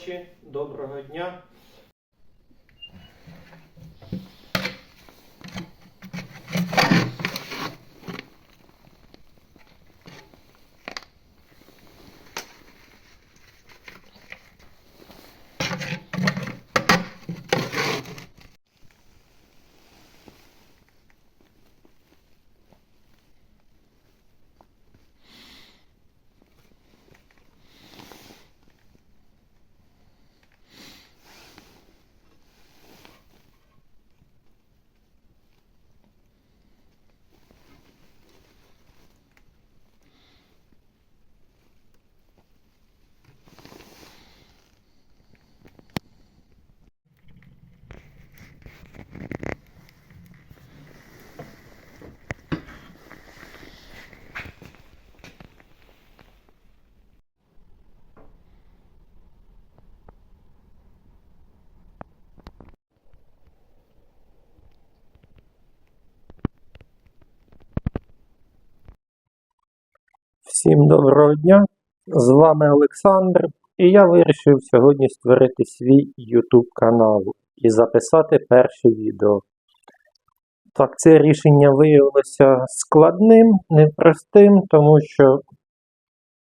на. Доброго дня. Всім доброго дня. З вами Олександр. І я вирішив сьогодні створити свій YouTube канал і записати перше відео. Так, це рішення виявилося складним, непростим, тому що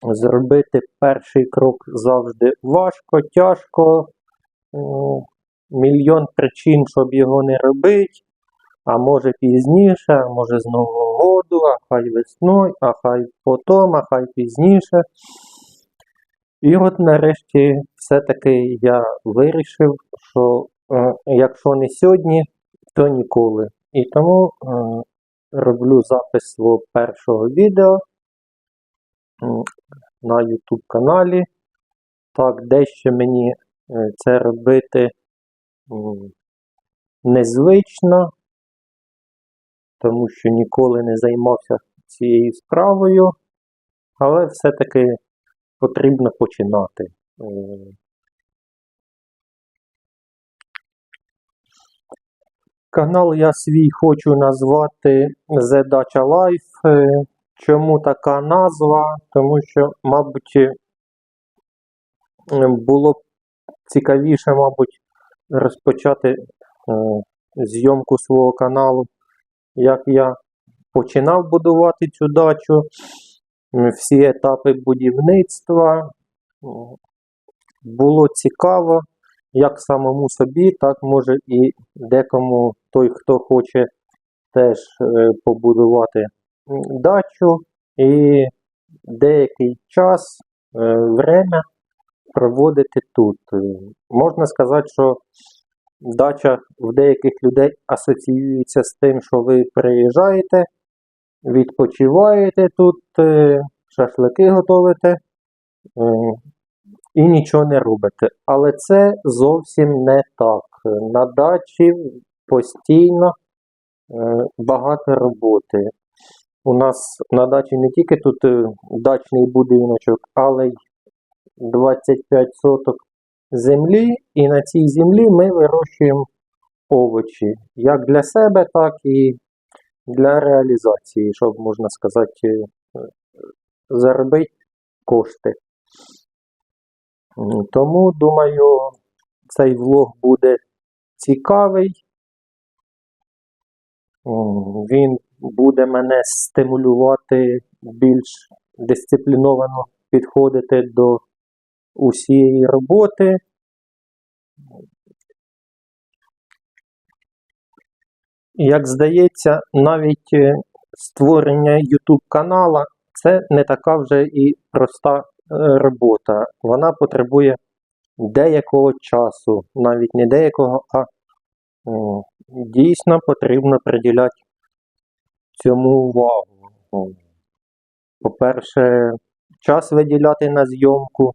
зробити перший крок завжди важко, тяжко. Мільйон причин, щоб його не робити. А може пізніше, а може з Нового а хай весною, а хай потом, а хай пізніше. І от нарешті все-таки я вирішив, що е, якщо не сьогодні, то ніколи. І тому е, роблю запис свого першого відео на YouTube каналі. Так, дещо мені е, це робити незвично, тому що ніколи не займався цією справою, але все-таки потрібно починати. Е, Канал я свій хочу назвати The Dacha Life. Чому така назва? Тому що, мабуть, е, було б цікавіше, мабуть, розпочати е, зйомку свого каналу як я починав будувати цю дачу, всі етапи будівництва. Було цікаво, як самому собі, так може і декому той, хто хоче теж е, побудувати дачу і деякий час, е, время проводити тут. Е, Можна сказати, що дача в деяких людей асоціюється з тим, що ви приїжджаєте, відпочиваєте тут, е, шашлики готуєте е, і нічого не робите. Але це зовсім не так. На дачі постійно е, багато роботи. У нас на дачі не тільки тут дачний будиночок, але й 25 соток землі, і на цій землі ми вирощуємо овочі як для себе, так і для реалізації, щоб можна сказати, е, заробити кошти. Тому, думаю, цей влог буде цікавий. Він буде мене стимулювати більш дисципліновано підходити до усієї роботи. Як здається, навіть е, створення YouTube канала це не така вже і проста е, робота. Вона потребує деякого часу, навіть не деякого, а дійсно потрібно приділяти цьому увагу. По-перше, час виділяти на зйомку.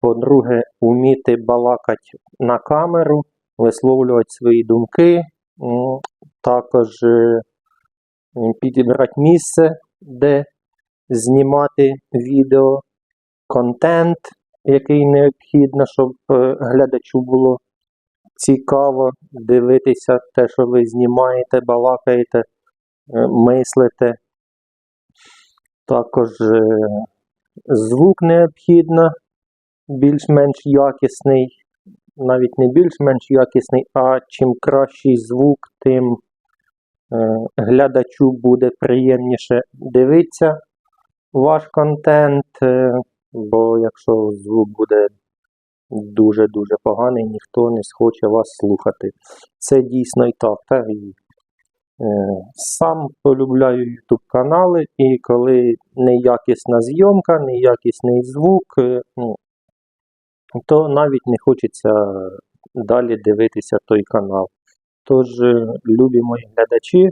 По-друге, вміти балакати на камеру, висловлювати свої думки, також е, підібрати місце, де знімати відео, контент, який необхідно, щоб е, глядачу було цікаво дивитися те, що ви знімаєте, балакаєте, е, мислите. Також звук необхідно більш-менш якісний, навіть не більш-менш якісний, а чим кращий звук, тим е, глядачу буде приємніше дивитися ваш контент, е, бо якщо звук буде дуже-дуже поганий, ніхто не схоче вас слухати. Це дійсно і так. Та, і, е, сам полюбляю YouTube канали, і коли неякісна зйомка, неякісний звук, ну, то навіть не хочеться далі дивитися той канал. Тож, е, любі мої глядачі,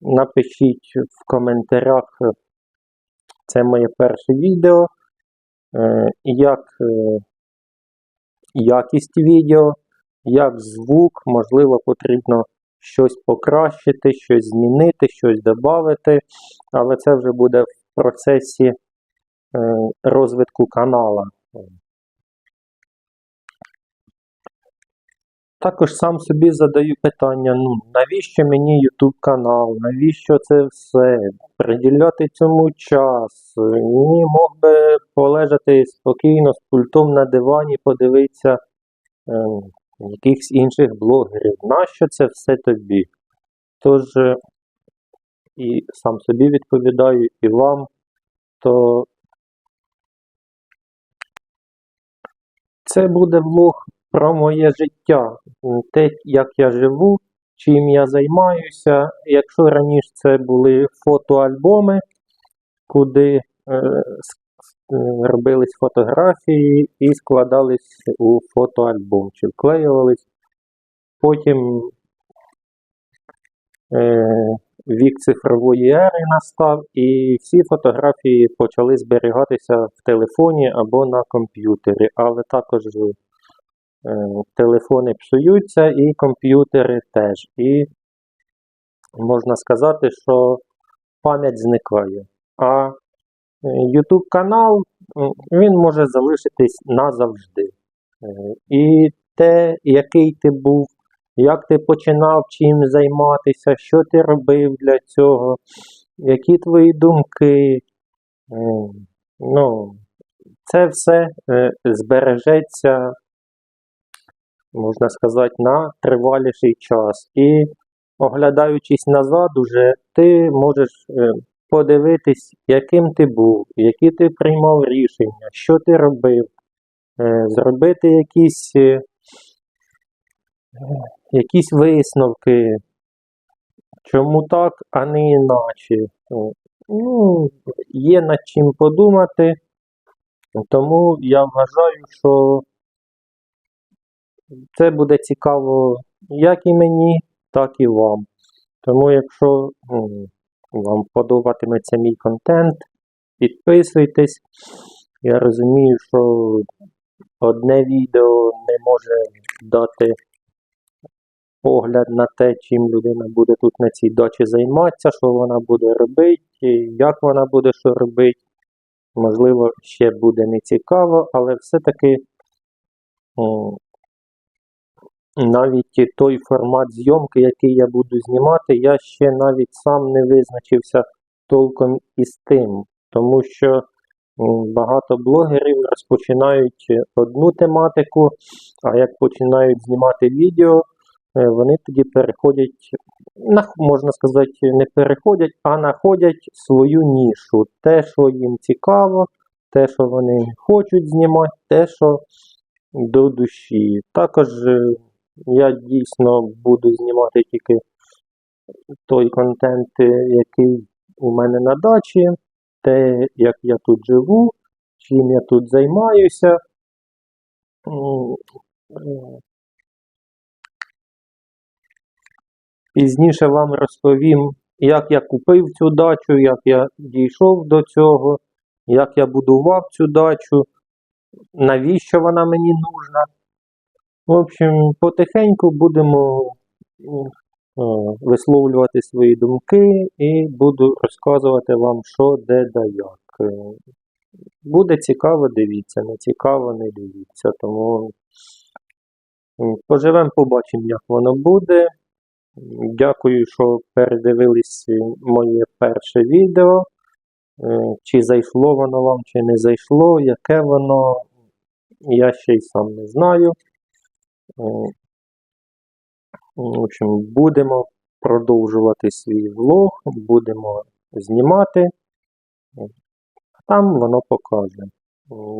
напишіть в коментарях, е, це моє перше відео, е, як якість відео, як звук, можливо, потрібно щось покращити, щось змінити, щось додати, але це вже буде в процесі розвитку канала. Також сам собі задаю питання: ну навіщо мені YouTube канал? Навіщо це все? Приділяти цьому час? Ні, мог би полежати спокійно з пультом на дивані, подивитися е, якихось інших блогерів. Нащо це все тобі? Тож е, і сам собі відповідаю, і вам, то це буде влог про моє життя, те, як я живу, чим я займаюся. Якщо раніше це були фотоальбоми, куди е, е, робились фотографії і складались у фотоальбом, чи вклеювались. Потім е, вік цифрової ери настав, і всі фотографії почали зберігатися в телефоні або на комп'ютері, але також е, телефони псуються і комп'ютери теж. І можна сказати, що пам'ять зникає. А е, YouTube канал він може залишитись назавжди. Е, І те, який ти був, як ти починав чим займатися, що ти робив для цього, які твої думки. е, Ну, це все е, збережеться можна сказати, на триваліший час. І оглядаючись назад, уже ти можеш е, подивитись, яким ти був, які ти приймав рішення, що ти робив, е, зробити якісь, е, якісь висновки, чому так, а не іначе. Ну, є над чим подумати, тому я вважаю, що це буде цікаво як і мені, так і вам. Тому, якщо вам подобатиметься мій контент, підписуйтесь. Я розумію, що одне відео не може дати погляд на те, чим людина буде тут на цій дачі займатися, що вона буде робити, як вона буде що робити. Можливо, ще буде не цікаво, але все-таки м, навіть той формат зйомки, який я буду знімати, я ще навіть сам не визначився толком із тим, тому що багато блогерів розпочинають одну тематику, а як починають знімати відео, е, вони тоді переходять, можна сказати, не переходять, а знаходять свою нішу. Те, що їм цікаво, те, що вони хочуть знімати, те, що до душі. Також е, я дійсно буду знімати тільки той контент, який у мене на дачі, те, як я тут живу, чим я тут займаюся. Пізніше вам розповім, як я купив цю дачу, як я дійшов до цього, як я будував цю дачу, навіщо вона мені нужна. В общем, потихеньку будемо е, висловлювати свої думки і буду розказувати вам, що, де, да як. Е, Буде цікаво, дивіться, не цікаво, не дивіться. Тому поживемо, побачимо, як воно буде. Дякую, що передивились моє перше відео. Е, Чи зайшло воно вам, чи не зайшло, яке воно. я ще й сам не знаю. О, В общем, будемо продовжувати свій влог, будемо знімати. Там воно покаже.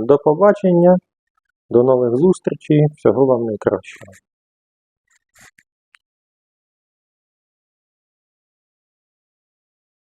До побачення, до нових зустрічей, всього вам найкращого.